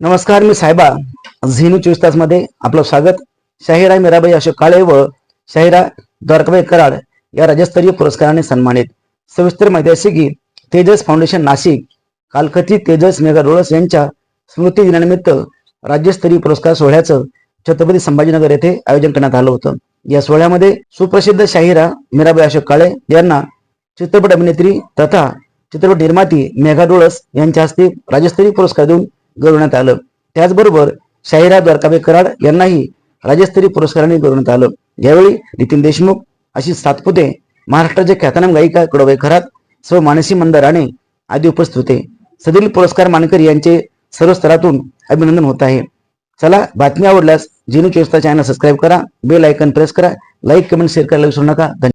नमस्कार मी साहेबा झेनू चोवीस तासमध्ये आपलं स्वागत. शाहिरा मीराबाई अशोक काळे व शाहिरा द्वारकाबाई कराड या राज्यस्तरीय पुरस्काराने सन्मानित. सविस्तर माहिती अशी की तेजस फाउंडेशन नाशिक कालखती तेजस मेगा डोळस यांच्या स्मृती दिनानिमित्त राज्यस्तरीय पुरस्कार सोहळ्याचं छत्रपती संभाजीनगर येथे आयोजन करण्यात आलं होतं. या सोहळ्यामध्ये सुप्रसिद्ध शाहिरा मीराबाई अशोक काळे यांना चित्रपट अभिनेत्री तथा चित्रपट निर्माती मेघा डोळस यांच्या हस्ते राज्यस्तरीय पुरस्कार देऊन गौरवण्यात आलं. त्याचबरोबर शाहिरा द्वारकाबे कराड यांनाही राज्यस्तरीय पुरस्काराने गौरवण्यात आलं. यावेळी नितीन देशमुख अशी सातपुते महाराष्ट्राचे ख्यातनाम गायिका कडोबाई खरात सर्व मानसी मंदाराणे आदी उपस्थित होते. सदरील पुरस्कार मानकरी यांचे सर्व स्तरातून अभिनंदन होत आहे. चला बातमी आवडल्यास जिनू चोस्ता चॅनल सबस्क्राईब करा बेल आयकन प्रेस करा लाईक कमेंट शेअर करायला विसरू नका. धन्यवाद.